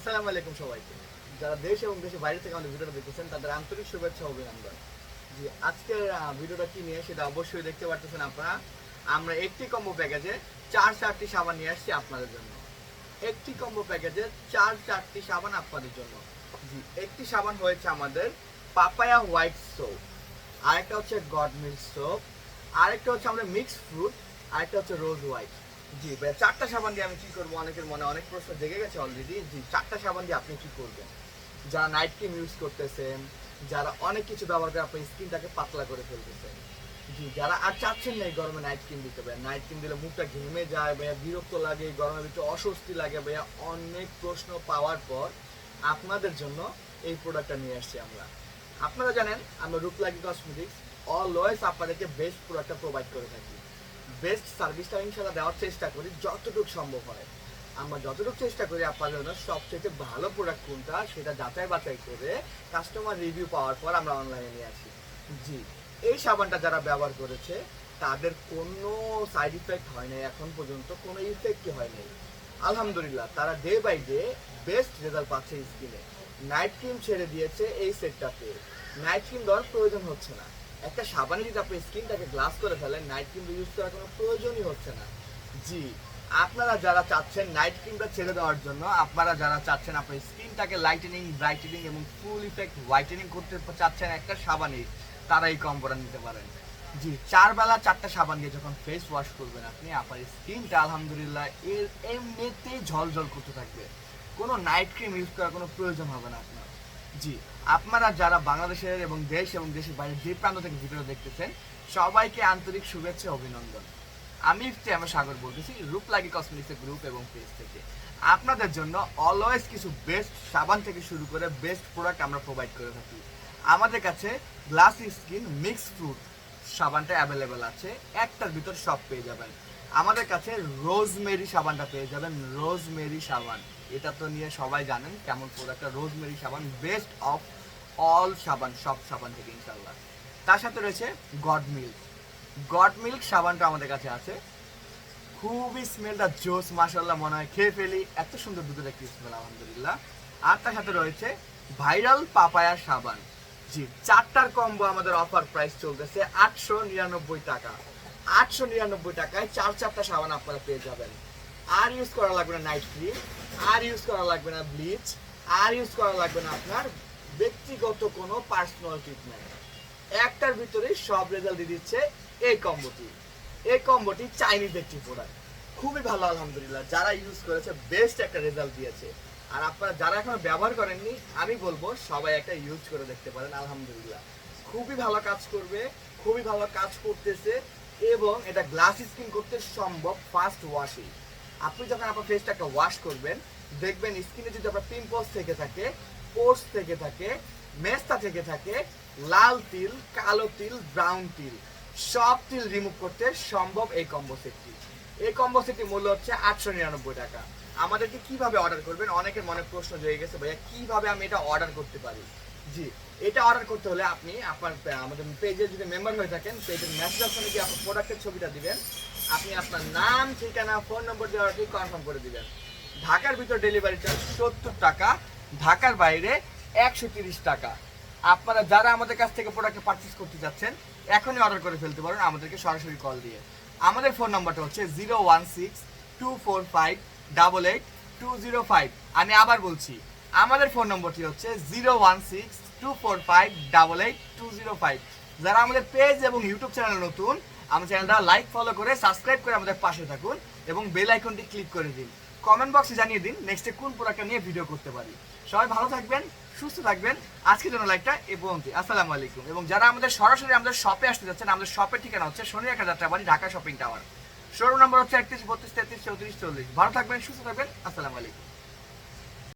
আসসালামু আলাইকুম সবাইকে। যারা দেশ এবং দেশের বাইরে থেকে আমাদের ভিডিওটা দেখতেছেন, তাদের আন্তরিক শুভেচ্ছা অভিনন্দন। জি, আজকের ভিডিওটা কি নিয়ে সেটা অবশ্যই দেখতে পারতেছেন আপনারা। আমরা একটি কম্বো প্যাকেজে চার চারটি সাবান নিয়ে আসছি আপনাদের জন্য। একটি কম্বো প্যাকেজে চার চারটি সাবান আপনাদের জন্য। জি, একটি সাবান হয়েছে আমাদের পাপায়া হোয়াইট সোপ। আরেকটা হচ্ছে গড মিল্ক সোপ। আরেকটা হচ্ছে আমাদের মিক্স ফ্রুট। আরেকটা হচ্ছে রোজ হোয়াইট। জি ভাই চারটা সাবান দিয়ে আমি কি করব? অনেকের মনে অনেক প্রশ্ন জেগে গেছে অলরেডি জি, চারটা সাবান দিয়ে আপনি কি করবেন? যারা নাইট ক্রিম ইউজ করতেছেন, যারা অনেক কিছু ব্যবহার করে আপনার স্কিনটাকে পাতলা করে ফেলতেছেন। জি, যারা আর চাচ্ছেন না এই গরমে নাইট ক্রিম দিতে ভাই নাইট ক্রিম দিলে মুখটা ঘেমে যায়, ভাইয়া, বিরক্ত লাগে গরমের ভিতরে অস্বস্তি লাগে, ভাইয়া। অনেক প্রশ্ন পাওয়ার পর আপনাদের জন্য এই প্রোডাক্টটা নিয়ে আসছি আমরা। আপনারা জানেন, আমরা রূপলাগি কসমেটিক্স অলওয়েজ আপনাদেরকে বেস্ট প্রোডাক্টটা প্রোভাইড করে থাকি। বেস্ট সার্ভিসটা ইনশাল্লাহ দেওয়ার চেষ্টা করি যতটুকু সম্ভব হয়। আমরা যতটুকু চেষ্টা করি আপনাদের জন্য সবচেয়ে ভালো প্রোডাক্ট কোনটা সেটা যাচাই বাছাই করে কাস্টমার রিভিউ পাওয়ার পর আমরা অনলাইনে নিয়ে আসি। জি, এই সাবানটা যারা ব্যবহার করেছে, তাদের কোনো সাইড ইফেক্ট হয় নাই এখন পর্যন্ত, কোনো ইফেক্টই হয় নাই। আলহামদুলিল্লাহ, তারা day by day best result পাচ্ছে স্কিনে নাইট ক্রিম ছেড়ে দিয়েছে এই সেটটাতে নাইট ক্রিম দেওয়ার প্রয়োজন হচ্ছে না। একটা সাবানে যদি আপনি স্কিনটাকে গ্লাস করে ফেলেন নাইট ক্রিম ইউজ করার কোনো প্রয়োজনই হচ্ছে না। জি, আপনারা যারা চাচ্ছেন নাইট ক্রিমটা ছেড়ে দেওয়ার জন্য, আপনারা যারা চাচ্ছেন আপনার স্কিনটাকে লাইটেনিং ব্রাইটেনিং এবং ফুল ইফেক্ট হোয়াইটেনিং করতে চাচ্ছেন একটা সাবানে তারা এই কম্বোটা নিতে পারেন। জি চার বেলা চারটা সাবান দিয়ে যখন ফেস ওয়াশ করবেন আপনি, আপনার স্কিনটা আলহামদুলিল্লাহ এর এমনিতেই ঝলঝল করতে থাকবে। কোনো নাইট ক্রিম ইউজ করার কোনো প্রয়োজন হবে না আপনার। জি। আপনারা যারা বাংলাদেশের এবং দেশ এবং দেশের বাইরে যে প্রান্ত থেকে ভিডিও দেখতেছেন, সবাইকে আন্তরিক শুভেচ্ছা অভিনন্দন। আমি ইফতে আমার সাগর বলতেছি, রূপলাগি কসমেটিক্সের গ্রুপ এবং পেজ থেকে। আপনাদের জন্য অলওয়েজ কিছু বেস্ট সাবান থেকে শুরু করে বেস্ট প্রোডাক্ট আমরা প্রোভাইড করে থাকি। আমাদের কাছে গ্লাস স্কিন মিক্স ফ্রুট সাবানটা অ্যাভেলেবেল আছে, একটার ভিতর সব পেয়ে যাবেন। আমাদের কাছে রোজমেরি সাবানটা পেয়ে যাবেন রোজমেরি সাবান। এটা তো নিয়ে সবাই জানেন কেমন প্রোডাক্টটা রোজমেরি সাবান বেস্ট অফ অল সাবান, সব সাবান থেকে ইনশাল্লাহ তার সাথে রয়েছে গড মিল্ক গড মিল্ক সাবানটা আমাদের কাছে আছে। খুবই স্মেলটা জোস মাসাল্লাহ মনে হয় খেয়ে ফেলি। এত সুন্দর দুধের একটি স্মেল আলহামদুলিল্লাহ। আর তার সাথে রয়েছে ভাইরাল পাপায়া সাবান। জি, চারটার কম্বো আমাদের অফার প্রাইস চলতেছে আটশো নিরানব্বই টাকা। আটশো নিরানব্বই টাকায় চার চারটা সাবান আপনারা পেয়ে যাবেন। আর ইউজ করা লাগবে না নাইট ক্রিম আর ইউজ করা লাগবে না ব্লিচ আর ইউজ করা লাগবে না আপনার ব্যক্তিগত কোনো পার্সোনাল ট্রিটমেন্ট একটার ভিতরেই সব রেজাল্ট দিয়ে দিচ্ছে এই কম্বোটি এই কম্বোটি চাইনিজ একটি প্রোডাক্ট খুবই ভালো, আলহামদুলিল্লাহ। যারা ইউজ করেছে বেস্ট একটা রেজাল্ট দিয়েছে। আর আপনারা যারা এখনও ব্যবহার করেননি, আমি বলব সবাই একটা ইউজ করে দেখতে পারেন, আলহামদুলিল্লাহ। খুবই ভালো কাজ করবে, খুবই ভালো কাজ করতেছে, এবং এটা গ্লাস স্কিন করতে সম্ভব ফাস্ট ওয়াশিং আপনি যখন আপনার ফেসটা একটা ওয়াশ করবেন, দেখবেন স্কিনে যদি আপনার পিম্পলস থেকে থাকে পোর্স থেকে থাকে, মেস্তা থেকে থাকে, লাল তিল, কালো তিল ব্রাউন তিল, সব তিল রিমুভ করতে সম্ভব এই কম্বো সেটটি এই কম্বো সেটটি মূল্য হচ্ছে আটশো নিরানব্বই টাকা। আমাদেরকে কীভাবে অর্ডার করবেন? অনেকের মনে প্রশ্ন জেগে গেছে, ভাইয়া, কীভাবে আমি এটা অর্ডার করতে পারি? জি, এটা অর্ডার করতে হলে আপনি আপনার আমাদের পেজে যদি মেম্বার হয়ে থাকেন পেজের মেসেজ অপশনে গিয়ে আপনার প্রোডাক্টের ছবিটা দিবেন। আপনি আপনার নাম, ঠিকানা ফোন নম্বর দেওয়াটি কনফার্ম করে দিবেন। ঢাকার ভিতর ডেলিভারি চার্জ সত্তর টাকা, ঢাকার বাইরে একশো তিরিশ টাকা। আপনারা যারা আমাদের কাছ থেকে প্রোডাক্ট পারচেস করতে যাচ্ছেন, এখনই অর্ডার করে ফেলতে পারেন, আমাদেরকে সরাসরি কল দিয়ে। আমাদের ফোন নাম্বারটা হচ্ছে zero one six two four five double eight two zero five আমি আবার বলছি আমাদের ফোন নম্বরটি হচ্ছে zero one six two four five double eight two zero five. যারা আমাদের পেজ এবং ইউটিউব চ্যানেল নতুন, আমার চ্যানেলটা লাইক, ফলো করে, সাবস্ক্রাইব করে আমাদের পাশে থাকুন এবং বেল আইকনটি ক্লিক করে দিন। কমেন্ট বক্সে জানিয়ে দিন নেক্সটে কোন প্রোডাক্টটা নিয়ে ভিডিও করতে পারি। সবাই ভালো থাকবেন, সুস্থ থাকবেন। আজকের জন্য লাইকটা এ পর্যন্ত। আসসালামু আলাইকুম। এবং যারা আমাদের সরাসরি আমাদের শপে আসতে যাচ্ছেন, আমাদের শপের ঠিকানা হচ্ছে শনি একটা Jatrabari Dhaka shopping tower showroom নম্বর হচ্ছে একত্রিশ, বত্রিশ, তেত্রিশ, চৌত্রিশ, চল্লিশ। ভালো থাকবেন, সুস্থ থাকবেন। আসসালামু আলাইকুম।